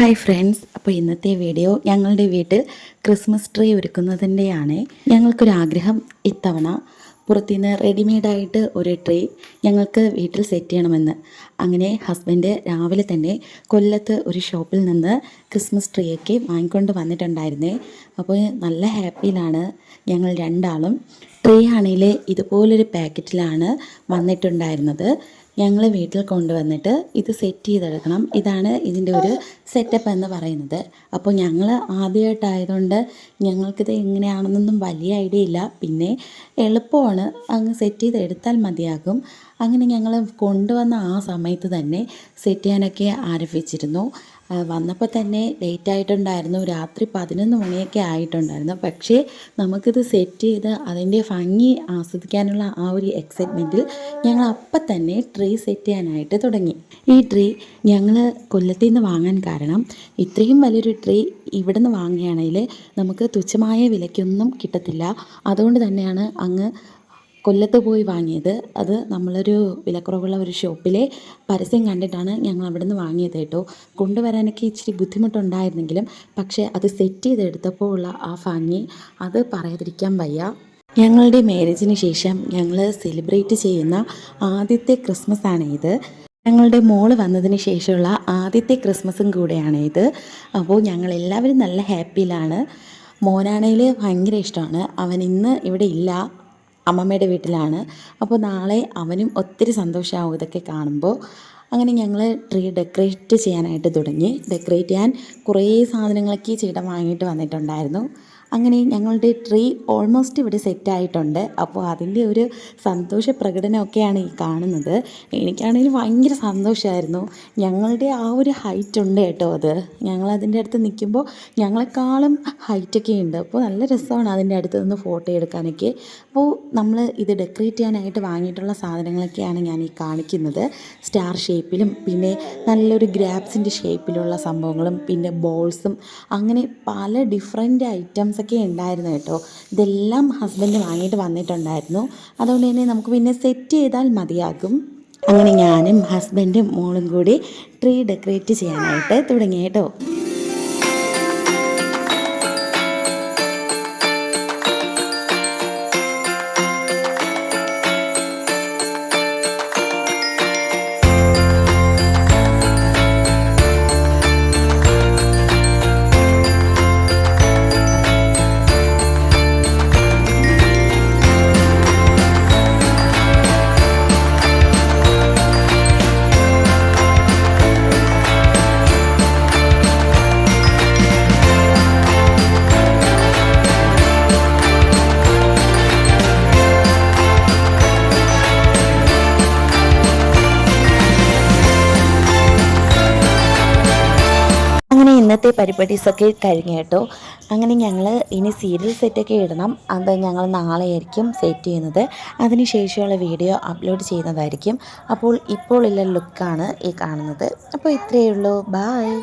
Hi friends അപ്പോൾ ഇന്നത്തെ video ഞങ്ങളുടെ വീട്ടിൽ ക്രിസ്മസ് ട്രീ ഒരുക്കുന്നതിന്റെയാണ് ഞങ്ങൾക്കൊരാഗ്രഹം ഇത്തവണ. പുറത്തുനിന്ന് റെഡിമെയ്ഡായിട്ട് ഒരു ട്രീ ഞങ്ങൾക്ക് വീട്ടിൽ സെറ്റ് ചെയ്യണമെന്ന്. അങ്ങനെ ഹസ്ബൻഡ് രാവിലെ തന്നെ കൊല്ലത്ത് ഒരു ഷോപ്പിൽ നിന്ന് ക്രിസ്മസ് ട്രീയൊക്കെ വാങ്ങിക്കൊണ്ട് വന്നിട്ടുണ്ടായിരുന്നേ. അപ്പോൾ നല്ല ഹാപ്പിയിലാണ് ഞങ്ങൾ രണ്ടാളും. ട്രീ ആണെങ്കിൽ ഇതുപോലൊരു പാക്കറ്റിലാണ് വന്നിട്ടുണ്ടായിരുന്നത്. ഞങ്ങൾ വീട്ടിൽ കൊണ്ടുവന്നിട്ട് ഇത് സെറ്റ് ചെയ്തെടുക്കണം. ഇതാണ് ഇതിന്റെ ഒരു സെറ്റപ്പ് എന്ന് പറയുന്നത്. അപ്പോൾ ഞങ്ങൾ ആദ്യമായിട്ടായതുകൊണ്ട് ഞങ്ങൾക്കിത് എങ്ങനെയാണെന്നൊന്നും വലിയ ഐഡിയ ഇല്ല. പിന്നെ എളുപ്പമാണ് അങ്ങ് സെറ്റ് ചെയ്ത് എടുത്താൽ മതിയാകും. അങ്ങനെ ഞങ്ങൾ കൊണ്ടുവന്ന ആ സമയത്ത് തന്നെ സെറ്റ് ചെയ്യാനൊക്കെ ആരംഭിച്ചിരുന്നു. വന്നപ്പോൾ തന്നെ ലേറ്റ് ആയിട്ടുണ്ടായിരുന്നു. രാത്രി പതിനൊന്ന് മണിയൊക്കെ ആയിട്ടുണ്ടായിരുന്നു. പക്ഷേ നമുക്കിത് സെറ്റ് ചെയ്ത് അതിന്റെ ഭംഗി ആസ്വദിക്കാനുള്ള ആ ഒരു എക്സൈറ്റ്മെന്റിൽ ഞങ്ങൾ അപ്പം തന്നെ ട്രീ സെറ്റ് ചെയ്യാനായിട്ട് തുടങ്ങി. ഈ ട്രീ ഞങ്ങൾ കൊല്ലത്തിൽ നിന്ന് വാങ്ങാൻ കാരണം ഇത്രയും വലിയൊരു ട്രീ ഇവിടുന്ന് വാങ്ങുകയാണെങ്കിൽ നമുക്ക് തുച്ഛമായ വിലയ്ക്കൊന്നും കിട്ടത്തില്ല. അതുകൊണ്ട് തന്നെയാണ് അങ്ങ് കൊല്ലത്ത് പോയി വാങ്ങിയത്. അത് നമ്മളൊരു വിലക്കുറവുള്ള ഒരു ഷോപ്പിലെ പരസ്യം കണ്ടിട്ടാണ് ഞങ്ങൾ അവിടെ നിന്ന് വാങ്ങിയത് കേട്ടോ. കൊണ്ടുവരാനൊക്കെ ഇച്ചിരി ബുദ്ധിമുട്ടുണ്ടായിരുന്നെങ്കിലും പക്ഷേ അത് സെറ്റ് ചെയ്തെടുത്തപ്പോൾ ഉള്ള ആ ഭംഗി അത് പറയാതിരിക്കാൻ വയ്യ. ഞങ്ങളുടെ മാരേജിന് ശേഷം ഞങ്ങൾ സെലിബ്രേറ്റ് ചെയ്യുന്ന ആദ്യത്തെ ക്രിസ്മസ് ആണ് ഇത്. ഞങ്ങളുടെ മോൾ വന്നതിന് ശേഷമുള്ള ആദ്യത്തെ ക്രിസ്മസും കൂടെയാണ് ഇത്. അപ്പോൾ ഞങ്ങൾ എല്ലാവരും നല്ല ഹാപ്പിയിലാണ് മോനാണേൽ ഭയങ്കര ഇഷ്ടമാണ്. അവൻ ഇന്ന് ഇവിടെ ഇല്ല. അമ്മമ്മയുടെ വീട്ടിലാണ്. അപ്പോൾ നാളെ അവനും ഒത്തിരി സന്തോഷമാവും ഇതൊക്കെ കാണുമ്പോൾ അങ്ങനെ ഞങ്ങൾ ട്രീ ഡെക്കറേറ്റ് ചെയ്യാനായിട്ട് തുടങ്ങി. ഡെക്കറേറ്റ് ചെയ്യാൻ കുറേ സാധനങ്ങളൊക്കെ ചേട്ടൻ വാങ്ങിയിട്ട് വന്നിട്ടുണ്ടായിരുന്നു. അങ്ങനെ ഞങ്ങളുടെ ട്രീ ഓൾമോസ്റ്റ് ഇവിടെ സെറ്റായിട്ടുണ്ട് അപ്പോൾ അതിന്റെ ഒരു സന്തോഷ പ്രകടനമൊക്കെയാണ് ഈ കാണുന്നത്. എനിക്കാണെങ്കിൽ ഭയങ്കര സന്തോഷമായിരുന്നു ഞങ്ങളുടെ ആ ഒരു ഹൈറ്റ് ഉണ്ട് കേട്ടോ അത്. ഞങ്ങളതിന്റെ അടുത്ത് നിൽക്കുമ്പോൾ ഞങ്ങളെക്കാളും ഹൈറ്റൊക്കെ ഉണ്ട്. അപ്പോൾ നല്ല രസമാണ് അതിന്റെ അടുത്ത് നിന്ന് ഫോട്ടോ എടുക്കാനൊക്കെ. അപ്പോൾ നമ്മൾ ഇത് ഡെക്കറേറ്റ് ചെയ്യാനായിട്ട് വാങ്ങിയിട്ടുള്ള സാധനങ്ങളൊക്കെയാണ് ഞാൻ ഈ കാണിക്കുന്നത്. സ്റ്റാർ ഷേപ്പിലും പിന്നെ നല്ലൊരു ഗ്രാപ്സിന്റെ ഷേപ്പിലുള്ള സംഭവങ്ങളും പിന്നെ ബോൾസും അങ്ങനെ പല ഡിഫറെന്റ് ഐറ്റംസൊക്കെ ഉണ്ടായിരുന്നു കേട്ടോ. ഇതെല്ലാം ഹസ്ബൻഡ് വാങ്ങിയിട്ട് വന്നിട്ടുണ്ടായിരുന്നു. അതുകൊണ്ട് തന്നെ നമുക്ക് പിന്നെ സെറ്റ് ചെയ്താൽ മതിയാകും. അങ്ങനെ ഞാനും ഹസ്ബൻഡും മോളും കൂടി ട്രീ ഡെക്കറേറ്റ് ചെയ്യാനായിട്ട് തുടങ്ങി കേട്ടോ. ഇന്നത്തെ പരിപാടീസൊക്കെ കഴിഞ്ഞു കേട്ടോ. അങ്ങനെ ഞങ്ങൾ ഇനി സീരിയൽ സെറ്റൊക്കെ ഇടണം. അത് ഞങ്ങൾ നാളെ ആയിരിക്കും സെറ്റ് ചെയ്യുന്നത്. അതിന് ശേഷമുള്ള വീഡിയോ അപ്ലോഡ് ചെയ്യുന്നതായിരിക്കും. അപ്പോൾ ഇപ്പോൾ ഉള്ള ലുക്കാണ് ഈ കാണുന്നത്. അപ്പോൾ ഇത്രയേ ഉള്ളൂ. ബായ്